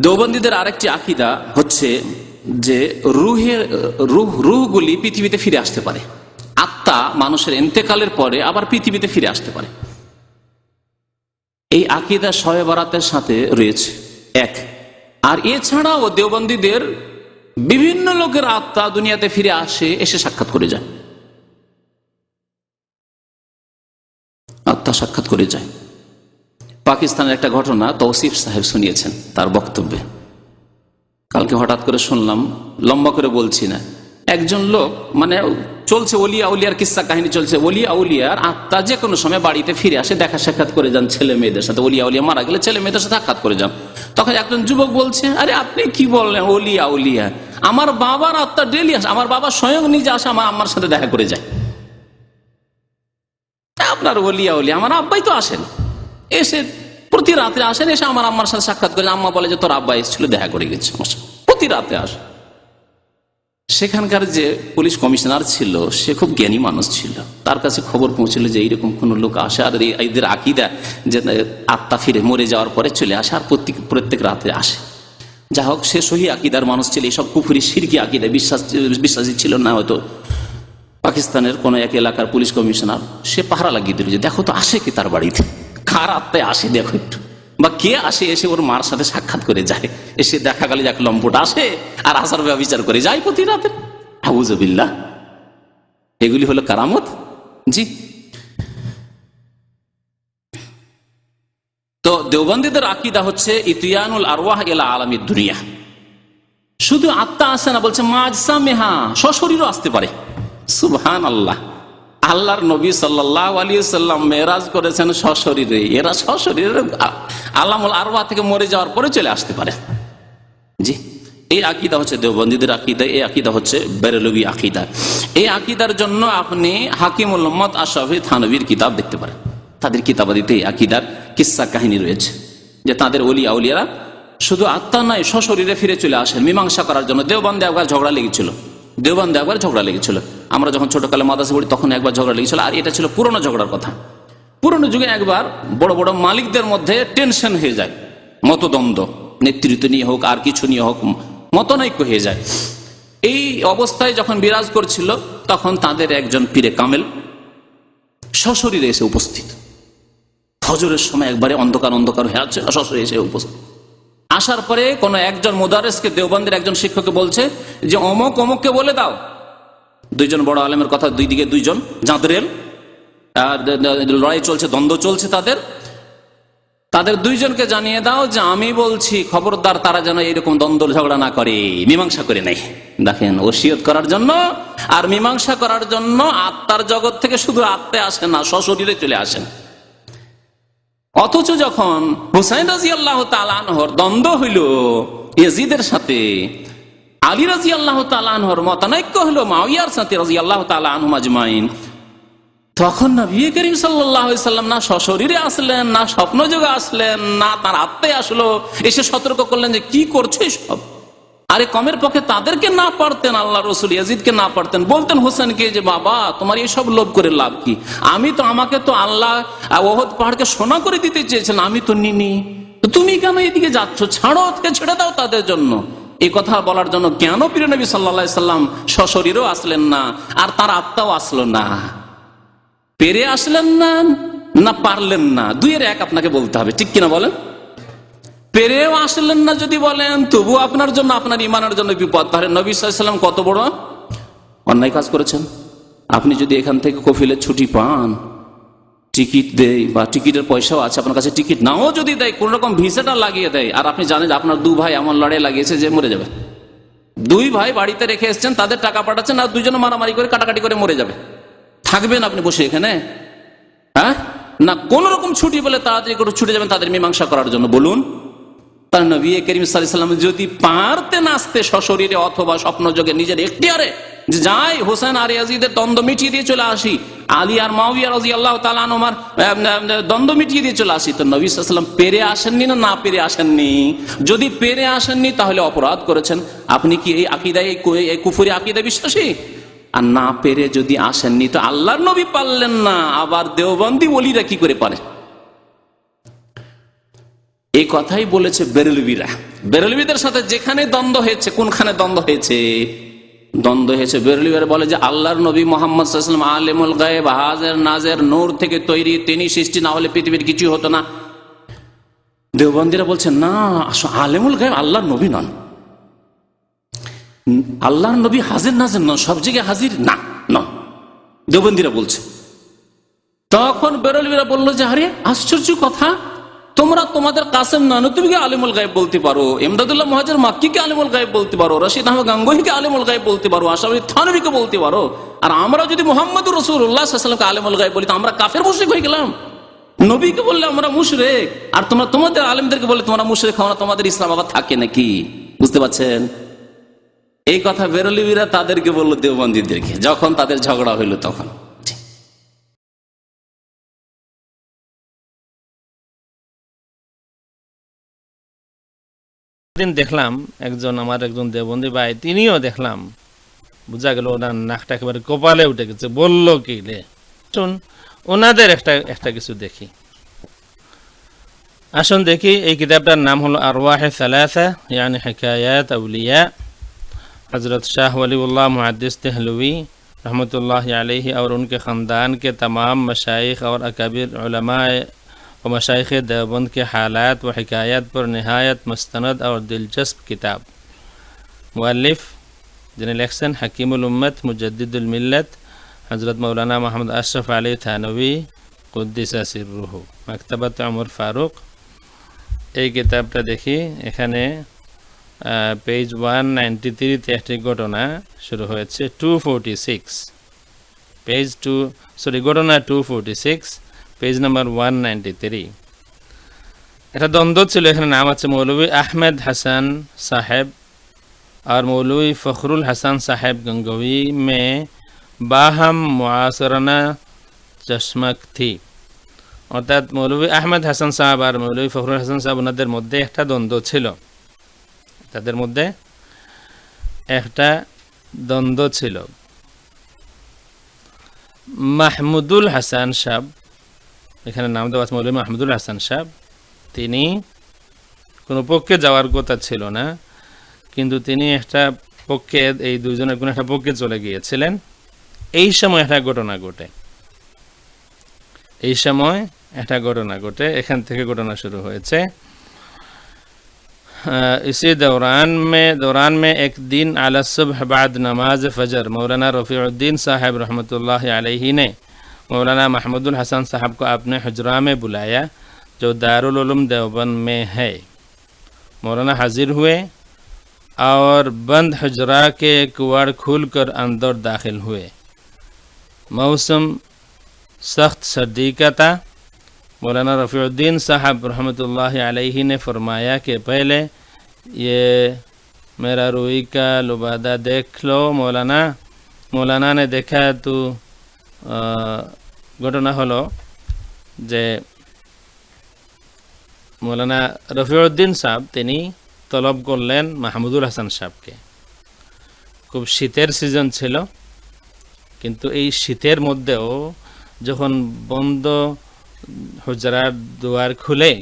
দেওবন্দীদের আরেকটি আকিদা হচ্ছে যে রুহের রুহ, রুহগুলি পৃথিবীতে ফিরে আসতে পারে। আত্মা মানুষের এন্তেকালের পরে আবার পৃথিবীতে ফিরে আসতে পারে। এই আকিদা শয়ে বরাতের সাথে রয়েছে। এক, আর এছাড়াও দেওবন্দীদের বিভিন্ন লোকের আত্মা দুনিয়াতে ফিরে আসে, এসে সাক্ষাৎ করে যায়। আত্মা সাক্ষাৎ করে যায়। পাকিস্তানের একটা ঘটনা তৌসিফ সাহেব শুনিয়েছেন তার বক্তব্যে। কালকে হঠাৎ করে শুনলাম, লম্বা করে বলছি না। একজন লোক মানে চলছে অলিয়া উলিয়ার কিস্সা কাহিনী চলছে অলিয়া উলিয়ার আত্মা যে কোনো সময় বাড়িতে ফিরে আসে, দেখা সাক্ষাৎ করে যান ছেলে মেয়েদের সাথে। অলিয়া উলিয়া মারা গেলে ছেলে মেয়েদের সাথে সাক্ষাৎ করে যান। তখন একজন যুবক বলছে, আরে আপনি কি বললেন অলিয়া উলিয়া? আমার বাবার আত্মা ডেলি আসে, আমার বাবা স্বয়ং নিজে আসে, আমার আম্মার সাথে দেখা করে যায়। আপনার অলিয়া উলিয়া, আমার আব্বাই তো আসেন। এসে প্রতি রাতে আসেন, এসে আমার আম্মার সাথে সাক্ষাৎ করে আম্মা বলে যে, তোর আব্বা এসেছিল, দেখা করে গেছে। প্রতি রাতে আসে। সেখানকার যে পুলিশ কমিশনার ছিল, সে খুব জ্ঞানী মানুষ ছিল। তার কাছে খবর পৌঁছলো যে, এইরকম কোন লোক আসে আর এদের আকিদা যে, আত্মা ফিরে মরে যাওয়ার পরে চলে আসে আর প্রত্যেক প্রত্যেক রাতে আসে। যা হোক, সে সহি আকিদার মানুষ ছিল। এইসব কুফুরি, সিরকি আকিদা বিশ্বাস, বিশ্বাসী ছিল না হয়তো। পাকিস্তানের কোন এক এলাকার পুলিশ কমিশনার, সে পাহারা লাগিয়ে দিল যে, দেখো তো, আসে কি তার বাড়িতে? কার আত্মায় আসে? দেখো একটু। বা কে আসে? এসে ওর মার সাথে সাক্ষাৎ করে যায়। এসে দেখা গেল যে এক লম্পট আসে আর আসার বিচার করে যায় প্রতি রাতে। হাবুজবিল্লা এগুলি হলো কারামত? জি। তো দেওবন্দীদের আকিদা হচ্ছে, ইতিয়ানুল আরওয়াহ এলা আলামী দুনিয়া। শুধু আত্মা আসে না, বলছে মাজসা মেহা সশরীরও আসতে পারে। সুবহান আল্লাহ আল্লাহর নবী সাল্লাহ আলী সাল্লাম মেরাজ করেছেন সশরীরে। এরা সশরীরে আল্লামুল আরওয়া থেকে মরে যাওয়ার পরে চলে আসতে পারে। জি, এই আকিদা হচ্ছে দেওবন্দীদের আকিদা, এই আকিদা হচ্ছে বেরেলবি আকিদা। এই আকিদার জন্য আপনি হাকিমুল মোহাম্মদ আশাফি থানবীর কিতাব দেখতে পারেন। তাদের কিতাবাদিতে এই আকিদার কিস্সা কাহিনী রয়েছে, যে তাদের অলি আউলিয়ারা শুধু আত্মা নয়, সশরীরে ফিরে চলে আসেন। মীমাংসা করার জন্য দেওবন্দে একবার ঝগড়া লেগেছিল। দেওবন্দে একবার ঝগড়া লেগেছিল। আমরা যখন ছোটকালে মাদাসে পড়ি, তখন একবার ঝগড়া লেগেছিল, আর এটা ছিল পুরনো ঝগড়ার কথা। পুরনো যুগে একবার বড় বড় মালিকদের মধ্যে টেনশন হয়ে যায়, মতদ্বন্দ্ব, নেতৃত্ব নিয়ে হোক, আর কিছু নিয়ে হোক, মতনৈক্য হয়ে যায়। এই অবস্থায় যখন বিরাজ করছিল, তখন তাদের একজন পীরে কামেল সশরীরে এসে উপস্থিত। ফজরের সময় একবারে অন্ধকার অন্ধকার হয়ে আছে, সশরীরে এসে উপস্থিত। আসার পরে কোন একজন মুদারেসকে, দেওবন্দের একজন শিক্ষককে বলছে যে, অমুক অমুককে বলে দাও। দুইজন বড় আলেমের কথা, দুই দিকে দুইজন জাঁদরেল আর লড়াই চলছে, দ্বন্দ্ব চলছে তাদের। তাদের দুইজনকে জানিয়ে দাও যে, আমি বলছি, খবরদার, তারা যেন এরকম দ্বন্দ্ব ঝগড়া না করে, মীমাংসা করে নেই দেখেন, ওসিয়ত করার জন্য আর মীমাংসা করার জন্য আত্মার জগৎ থেকে শুধু আত্মায় আসেন না, সশরীরে চলে আসেন। অথচ যখন হুসাইন রাজি আল্লাহ তালানহর দ্বন্দ্ব হইল এজিদের সাথে, আলী রাজি আল্লাহ তালানহর মতানৈক্য হলো মাওয়ার সাথে রাজি আল্লাহ তালানহমাজমাইন তখন না বিয়ে করিম সাল্লাম না সশরীরে আসলেন, না স্বপ্ন যুগে আসলেন, না তার আত্মায় আসলো। এসে সতর্ক করলেন যে, কি করছ সব আরে কমের পক্ষে তাদেরকে না পারতেন আল্লাহ রসুল, ইয়াজিদকে না পারতেন। বলতেন, হোসেনকে যে বাবা, তোমার এইসব লোভ করে লাভ কি? আমি তো আমাকে তো আল্লাহ ওহদ পাহাড়কে সোনা করে দিতে চেয়েছেন, আমি তো নিনি। তুমি কেন এদিকে যাচ্ছ? ছাড়ো ছেড়ে দাও তাদের জন্য। এই কথা বলার জন্য কেন প্রিয় নবী সাল্লা সাল্লাম সশরীরও আসলেন না, আর তার আত্মাও আসলো না? পেরে আসলেন না না পারলেন না? দুইয়ের এক আপনাকে বলতে হবে, ঠিক কিনা বলেন? পেরেও আসলেন না যদি বলেন তবু আপনার জন্য, আপনার ইমানের জন্য বিপদ। তাহলে নবী সাল্লাম কত বড়? অন্যায় কাজ করেছেন? আপনি যদি এখান থেকে কফিলের ছুটি পান, টিকিট দেয় বা টিকিটের পয়সাও আছে, আপনার কাছে টিকিট নাও যদি দেয় কোন রকম ভিসাটা লাগিয়ে দেয়, আর আপনি জানেন আপনার দু ভাই এমন লড়াই লাগিয়েছে যে মরে যাবে। দুই ভাই বাড়িতে রেখে এসছেন, তাদের টাকা পাঠাচ্ছেন, আর দুজনে মারামারি করে, কাটাকাটি করে মরে যাবে। থাকবেন আপনি বসে এখানে? হ্যাঁ? না কোন রকম ছুটি বলে তাড়াতাড়ি করে ছুটে যাবেন, তাদের মীমাংসা করার জন্য। বলুন। তার নবী করিম সাল্লাম যদি পারতে আসতে সশরীরে অথবা স্বপ্ন যোগে নিজের এখতিয়ারে, যে যাই হোসেন আর ইয়াজিদের দ্বন্দ্ব মিটিয়ে দিয়ে চলে আসি, আলী আর মাউিয়া রাজি আল্লাহ তালানোমার দ্বন্দ্ব মিটিয়ে দিয়ে চলে আসি, তো নবী সাল্লাম পেরে আসেননি না না পেরে আসেননি? যদি পেরে আসেননি, তাহলে অপরাধ করেছেন। আপনি কি এই আকিদায়, এই কুফুরি আকিদা বিশ্বাসী? আর না পেরে যদি আসেননি, তো আল্লাহর নবী পারলেন না, আবার দেওবন্দি বলিরা কি করে পারে? এই কথাই বলেছে বেরেলবিরা। বেরেলবিদের সাথে যেখানে দ্বন্দ্ব হয়েছে, কোনখানে দ্বন্দ্ব হয়েছে? দ্বন্দ্ব হয়েছে বেরেলবিরা বলে যে, আল্লাহর নবী মোহাম্মদ সাল্লাম আলিমুল গায়েব, হাজের নাজের নূর থেকে তৈরি তিনি সৃষ্টি, না হলে পৃথিবীর কিছু হতো না। দেওবন্দিরা বলছে, না আলেমুল গায়েব আল্লাহর নবী নন। আল্লাহর নবী হাজির নাজির নন, সব জায়গায় হাজির না, নন। দেবন্দিরা বলছে। তখন বেরলবিরা বলল যে, আরে, আশ্চর্য কথা তোমরা তোমাদের কাসেম নানুতুবিকে আলিমুল গায়েব বলতে পারো। এমদাদুল্লাহ মহাজার মাক্কিকে আলিমুল গায়েব বলতে পারো, রশিদ আহমদ গাঙ্গুহিকে আলিমুল গায়েব বলতে পারো আশাফি থানবিকে বলতে পারো। আর আমরা যদি মোহাম্মদ রসুল্লাহামকে আলিমুল গায়েব বলি, তো আমরা কাফের মুশরিক হয়ে গেলাম। নবীকে বললে আমরা মুশরেক, আর তোমরা তোমাদের আলিমদেরকে বলে তোমরা মুশরেক হও না, তোমাদের ইসলাম আবার থাকে নাকি? বুঝতে পারছেন? এই কথা বেরলিবিরা তাদেরকে বলল দেওবন্দীদেরকে, যখন তাদের ঝগড়া হইল তখন। একদিন দেখলাম, একজন আমার একজন দেবন্দি ভাই, তিনিও দেখলাম। বোঝা গেল ওনার নাকটা একেবারে কপালে উঠে গেছে, বলল, কি রে? শুন, ওনাদের একটা একটা কিছু দেখি। আসুন দেখি, এই কিতাবটার নাম হলো আরওয়াহে সালাসা, ইয়ানি হেকায়াত আউলিয়া। হজরত শাহ আলিউল্লাহ মহাদিস তেহলুই রহমতুল্লাহ رحمۃ আর উনকে খানদান কে তাম خاندان আর আকাবির व मशाइख देवबंद के हालात व हिकायत पर नहायत मस्तनद और दिलचस्प किताब मुअल्लिफ जिन्हें लेक्सन हकीमुलम्मत मुजद्दिदुल-मिल्लत हज़रत मौलाना मोहम्मद अशरफ अली थानवी কুদ্দিসা সিররুহু মাকতাবাত আমর ফারুক এই কিতাবটা দেখি এখানে পেজ ওয়ান নাইনটি থ্রিতে একটি ঘটনা শুরু হয়েছে two forty six page two sorry ঘটনা two forty six page number one ninety three এটা দ্বন্দ্ব ছিল, এখানে নাম আছে মৌলভী আহমেদ হাসান সাহেব আর মৌলভী ফখরুল হাসান সাহেব গঙ্গোই মে বাহাম মাসরানা চশমক থি অর্থাৎ মৌলভী আহমেদ হাসান সাহেব আর মৌলভী ফখরুল হাসান সাহেব, ওনাদের মধ্যে একটা দ্বন্দ্ব ছিল। তাদের মধ্যে একটা দ্বন্দ্ব ছিল। মাহমুদুল হাসান সাহেব এখানে নাম দেওয়া আছে মৌলভী মাহমুদুল হাসান সাহেব তিনি কোনো পক্ষে যাওয়ার কথা ছিল না কিন্তু তিনি একটা পক্ষে এই দুজনের কোনো একটা পক্ষে চলে গিয়েছিলেন এই সময় একটা ঘটনা ঘটে এই সময় একটা ঘটনা ঘটে এখান থেকে ঘটনা শুরু হয়েছে इसी दौरान में दौरान में एक दिन अला सुबह बाद नमाज फजर मौलाना रफ़ीउद्दीन साहब रहमतुल्लाह अलैहि ने مولانا محمود الحسن صاحب کو آپ نے حجرہ میں بلایا، جو دارالعلوم دیوبند میں ہے۔ مولانا حاضر ہوئے اور بند حجرہ کے کوڑ کھول کر اندر داخل ہوئے۔ موسم سخت سردی کا تھا۔ مولانا رفیع الدین صاحب رحمۃ اللہ علیہ نے فرمایا کہ پہلے یہ میرا روئی کا لبادہ دیکھ لو، مولانا۔ مولانا نے دیکھا تو ঘটনা হলো যে মৌলানা রফিউদ্দিন সাহেব, তিনি তলব করলেন মাহমুদুল হাসান সাহেবকে। খুব শীতের সিজন ছিল, কিন্তু এই শীতের মধ্যেও যখন বন্ধ হুজরার দুয়ার খুলে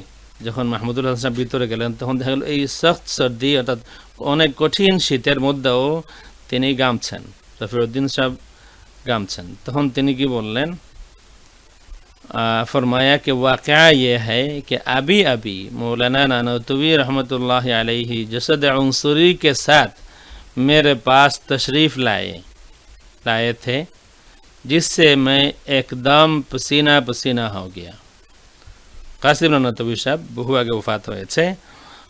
যখন মাহমুদুল হাসান সাহেব ভিতরে গেলেন, তখন দেখা গেল এই সখ্ত সর্দি, অর্থাৎ অনেক কঠিন শীতের মধ্যেও তিনি গামছেন, রফিউদ্দিন সাহেব গামছেন। তখন তিনি কি বললেন फरमाया कि वाक़ ये है कि अभी अभी मौलाना नानतवी रहमतुल्लाह अलैहि जसद अंसुरी के साथ मेरे पास तशरीफ़ लाए लाए थे जिससे मैं एकदम पसीना पसीना हो गया কাসিম নতবী সাহেব বহু আগে ওফাত হয়েছে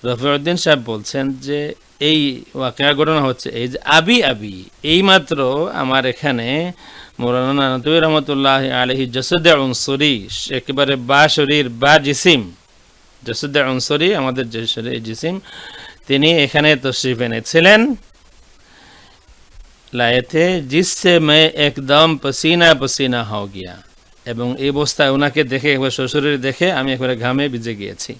রফিউদ্দিন সাহেব বলছেন যে এই ওয়াকিয়া ঘটনা হচ্ছে এই যে আবি আবি এইমাত্র আমার এখানে মৌলানা নতবী রহমতুল্লাহ আলহি জসুদে অংসরি একেবারে বা শরীর বা জিসিম জসুদে অংসরি আমাদের যে শরীর জিসিম তিনি এখানে তশরিফ এনেছিলেন लाए थे जिससे मैं एकदम पसीना पसीना हो गया এবং এই অবস্থায় ওনাকে দেখে একবার শ্বশুরের দেখে আমি একবারে ঘামে ভিজে গিয়েছি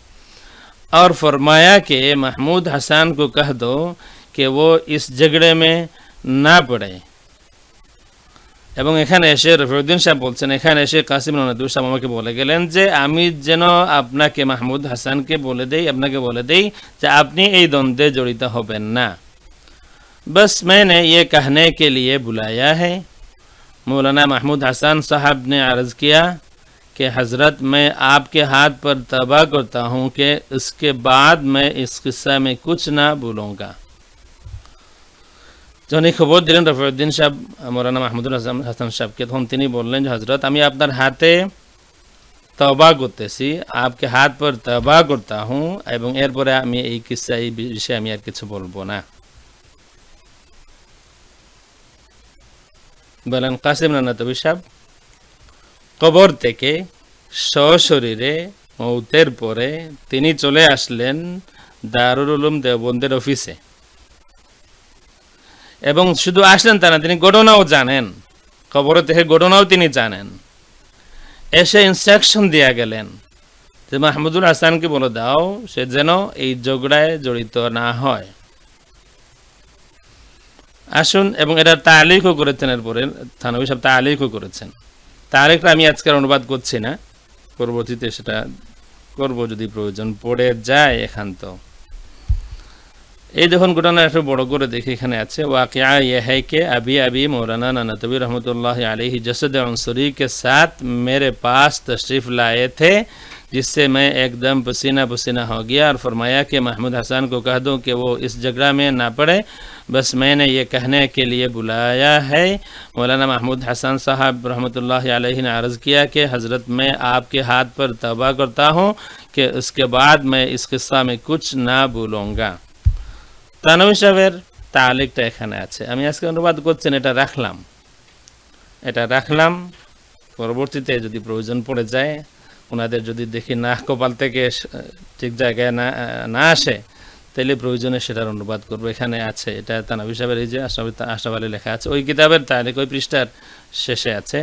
और फरमाया कि महमूद हसन को कह दो कि वो इस झगड़े में ना पड़े এবং এখানে এসে রফিউদ্দিন সাহেব বলছেন، এখানে এসে কাসিম নদুর সাহেব আমাকে বলে গেলেন যে، আমি যেন আপনাকে، মাহমুদ হাসানকে বলে দেই، আপনাকে বলে দেই যে، আপনি এই দ্বন্দ্বে জড়িত হবেন না। بس میں نے یہ کہنے کے لیے بلایا ہے مولانا محمود حسن صاحب نے عرض کیا کہ، حضرت، میں آپ کے ہاتھ پر تباہ کرتا ہوں کہ اس کے بعد میں اس قصہ میں کچھ نہ بولوں گا۔ যখন খবর দিলেন রফিউদ্দিন সাহেব, মৌলানা মাহমুদুল হাসান হাসান সাহেবকে তখন তিনি বললেন যে হজরত আমি আপনার হাতে তবা করতেছি। আপকে হাত পর তবা করতা হুঁ এবং এরপরে আমি এই কিসা, এই বিষয়ে আমি আর কিছু বলব না। বলেন, কাসিম রানা তবি সাহেব, কবর থেকে সশরীরে মৌতের পরে তিনি চলে আসলেন দারুল উলুম দেওবন্দের অফিসে। এবং শুধু আসলেন তা না, তিনি ঘটনাও জানেন। কবর থেকে ঘটনাও তিনি জানেন। এসে ইনস্ট্রাকশন দিয়া গেলেন যে মাহমুদুল হাসানকে বলে দাও, সে যেন এই ঝগড়ায় জড়িত না হয়। আসুন, এবং এটা তালিকও করেছেন এরপরে, থানবী সাহেব তালিকও করেছেন। তালিকটা আমি আজকের অনুবাদ করছি না, পরবর্তীতে সেটা করব যদি প্রয়োজন পড়ে যায় এখান্ত এই দেখুন ঘটনা একটু বড় করে দেখি এখানে আছে। واقعہ یہ ہے کہ ابھی ابھی مولانا نانتوی رحمۃ اللہ علیہ جسد عنصری کے ساتھ میرے پاس تشریف لائے تھے جس سے میں ایک دم پسینہ پسینہ ہو گیا اور فرمایا کہ محمود حسان کو کہہ دوں کہ وہ اس جگڑا میں نہ پڑے۔ بس میں نے یہ کہنے کے لیے بلایا ہے۔ مولانا محمود حسان صاحب رحمۃ اللہ علیہ نے عرض کیا کہ حضرت میں آپ کے ہاتھ پر توبہ کرتا ہوں کہ اس کے بعد میں اس قصہ میں کچھ نہ بھولوں گا۔ তানবী সাহেবের তালিকটা এখানে আছে। আমি আজকে অনুবাদ করছেন এটা রাখলাম। এটা রাখলাম, পরবর্তীতে যদি প্রয়োজন পড়ে যায়, ওনাদের যদি দেখি না কপাল থেকে ঠিক জায়গায় না না আসে, তাহলে প্রয়োজনে সেটার অনুবাদ করব। এখানে আছে, এটা তানবী সাহেবের এই যে আলী লেখা আছে। ওই কিতাবের তালিক ওই পৃষ্ঠার শেষে আছে।